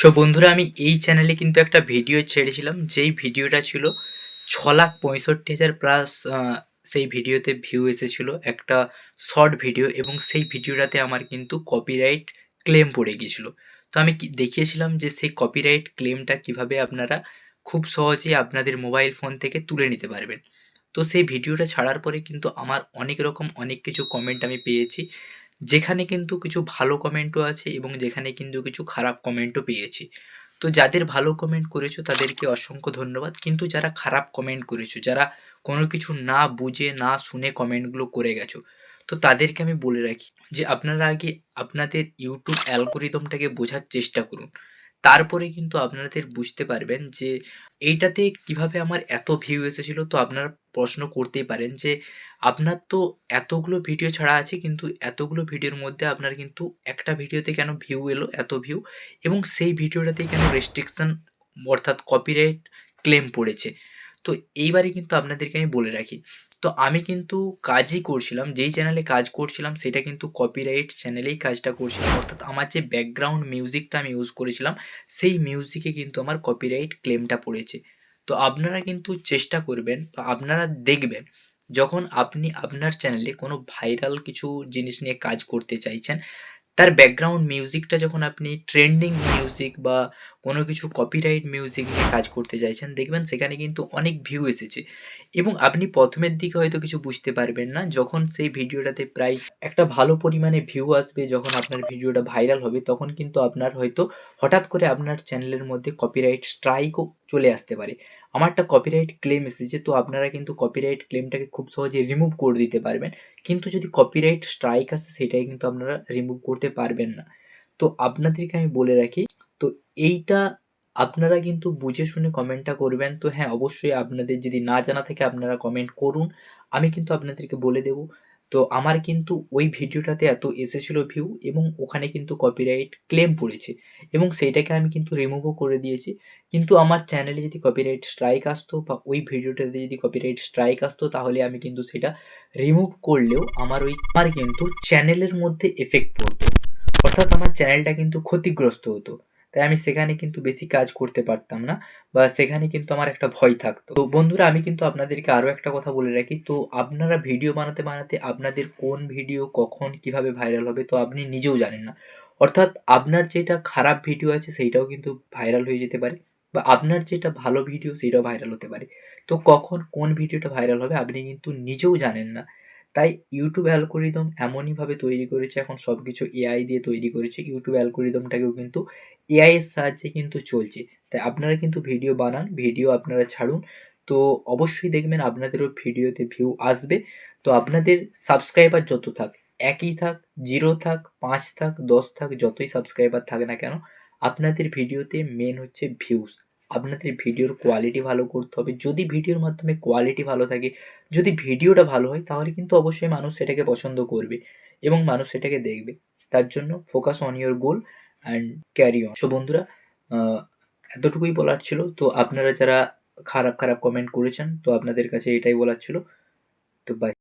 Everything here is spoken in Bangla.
সো বন্ধুরা, আমি এই চ্যানেলে কিন্তু একটা ভিডিও ছেড়েছিলাম। যেই ভিডিওটা ছিল ছ লাখ পঁয়ষট্টি হাজার প্লাস সেই ভিডিওতে ভিউ এসেছিল। একটা শর্ট ভিডিও এবং সেই ভিডিওটাতে আমার কিন্তু কপিরাইট ক্লেম পড়ে গিয়েছিল। তো আমি দেখিয়েছিলাম যে সেই কপিরাইট ক্লেমটা কীভাবে আপনারা খুব সহজেই আপনাদের মোবাইল ফোন থেকে তুলে নিতে পারবেন। তো সেই ভিডিওটা ছাড়ার পরে কিন্তু আমার অনেক রকম অনেক কিছু কমেন্ট আমি পেয়েছি। যেখানে কিন্তু কিছু ভালো কমেন্টও আছে এবং যেখানে কিন্তু কিছু খারাপ কমেন্টও পেয়েছি। তো যাদের ভালো কমেন্ট করেছ তাদেরকে অসংখ্য ধন্যবাদ। কিন্তু যারা খারাপ কমেন্ট করেছ, যারা কোনো কিছু না বুঝে, না শুনে কমেন্টগুলো করে গেছো, তো তাদেরকে আমি বলে রাখি যে আপনারা আগে আপনাদের ইউটিউব অ্যালগোরিদমটাকে বোঝার চেষ্টা করুন। তারপরে কিন্তু আপনাদের বুঝতে পারবেন যে এইটাতে কীভাবে আমার এত ভিউ এসেছিল। তো আপনারা প্রশ্ন করতেই পারেন যে, আপনার তো এতগুলো ভিডিও ছাড়া আছে, কিন্তু এতগুলো ভিডিওর মধ্যে আপনার কিন্তু একটা ভিডিওতে কেন ভিউ এলো, এত ভিউ এবং সেই ভিডিওটাতেই কেন রেস্ট্রিকশন অর্থাৎ কপিরাইট ক্লেম পড়েছে? তো এইবারে কিন্তু আপনাদেরকে আমি বলে রাখি। তো আমি কিন্তু কাজই করছিলাম, যেই চ্যানেলে কাজ করছিলাম, সেটা কিন্তু কপিরাইট চ্যানেলেই কাজটা করছিলাম। অর্থাৎ আমার যে ব্যাকগ্রাউন্ড মিউজিকটা আমি ইউজ করেছিলাম, সেই মিউজিকে কিন্তু আমার কপিরাইট ক্লেমটা পড়েছে। তো আপনারা কিন্তু চেষ্টা করবেন বা আপনারা দেখবেন যখন আপনি আপনার চ্যানেলে কোনো ভাইরাল কিছু জিনিস নিয়ে কাজ করতে চাইছেন, তার ব্যাকগ্রাউন্ড মিউজিকটা যখন আপনি ট্রেন্ডিং মিউজিক বা কোনো কিছু কপিরাইট মিউজিক নিয়ে কাজ করতে চাইছেন, দেখবেন সেখানে কিন্তু অনেক ভিউ এসেছে। এবং আপনি প্রথমের দিকে হয়তো কিছু বুঝতে পারবেন না, যখন সেই ভিডিওটাতে প্রায় একটা ভালো পরিমাণে ভিউ আসবে, যখন আপনার ভিডিওটা ভাইরাল হবে, তখন কিন্তু আপনার হয়তো হঠাৎ করে আপনার চ্যানেলের মধ্যে কপিরাইট স্ট্রাইকও চলে আসতে পারে। আমারটা কপিরাইট ক্লেম এসেছে, তো আপনারা কিন্তু কপিরাইট ক্লেমটাকে খুব সহজে রিমুভ করে দিতে পারবেন। কিন্তু যদি কপিরাইট স্ট্রাইক আসে, সেটাই কিন্তু আপনারা রিমুভ করতে পারবেন না। তো আপনাদেরকে আমি বলে রাখি এইটা আপনারা কিন্তু বুঝে শুনে কমেন্টটা করবেন। তো হ্যাঁ অবশ্যই আপনাদের যদি না জানা থাকে আপনারা কমেন্ট করুন। আমি কিন্তু আপনাদেরকে বলে দেবো। তো আমার কিন্তু ওই ভিডিওটাতে এত এসেছিল ভিউ এবং ওখানে কিন্তু কপিরাইট ক্লেম পড়েছে এবং সেইটাকে আমি কিন্তু রিমুভও করে দিয়েছি। কিন্তু আমার চ্যানেলে যদি কপিরাইট স্ট্রাইক আসতো বা ওই ভিডিওটাতে যদি কপিরাইট স্ট্রাইক আসতো তাহলে আমি কিন্তু সেটা রিমুভ করলেও আমার ওই আমার কিন্তু চ্যানেলের মধ্যে এফেক্ট পড়তো। অর্থাৎ আমার চ্যানেলটা কিন্তু ক্ষতিগ্রস্ত হতো। তাই আমি সেখানে কিন্তু বেশি কাজ করতে পারতাম না বা সেখানে কিন্তু আমার একটা ভয় থাকতো। তো বন্ধুরা, আমি কিন্তু আপনাদেরকে আরও একটা কথা বলে রাখি। তো আপনারা ভিডিও বানাতে বানাতে আপনাদের কোন ভিডিও কখন কীভাবে ভাইরাল হবে তো আপনি নিজেও জানেন না। অর্থাৎ আপনার যেটা খারাপ ভিডিও আছে সেইটাও কিন্তু ভাইরাল হয়ে যেতে পারে বা আপনার যেটা ভালো ভিডিও সেটাও ভাইরাল হতে পারে। তো কখন কোন ভিডিওটা ভাইরাল হবে আপনি কিন্তু নিজেও জানেন না। তাই ইউটিউব অ্যালগোরিদম এমনইভাবে তৈরি করেছে, এখন সব কিছু এআই দিয়ে তৈরি করেছে। ইউটিউব অ্যালগোরিদমটাকেও কিন্তু এআই এর সাহায্যে কিন্তু চলছে। তাই আপনারা কিন্তু ভিডিও বানান ভিডিও আপনারা ছাড়ুন। তো অবশ্যই দেখবেন আপনাদেরও ভিডিওতে ভিউ আসবে। তো আপনাদের সাবস্ক্রাইবার যত থাক, একই থাক জিরো থাক, পাঁচ থাক, দশ থাক, যতই সাবস্ক্রাইবার থাকে না কেন, আপনাদের ভিডিওতে মেন হচ্ছে ভিউজ আপনাদের ভিডিওর কোয়ালিটি ভালো করতে হবে। যদি ভিডিওর মাধ্যমে কোয়ালিটি ভালো থাকে, যদি ভিডিওটা ভালো হয়, তাহলে কিন্তু অবশ্যই মানুষ সেটাকে পছন্দ করবে এবং মানুষ সেটাকে দেখবে। তার জন্য focus on your goal and carry on so বন্ধুরা এতটুকুই বলার ছিল। তো আপনারা যারা খারাপ খারাপ কমেন্ট করেছেন, তো আপনাদের কাছে এটাই বলার ছিল। তো বাই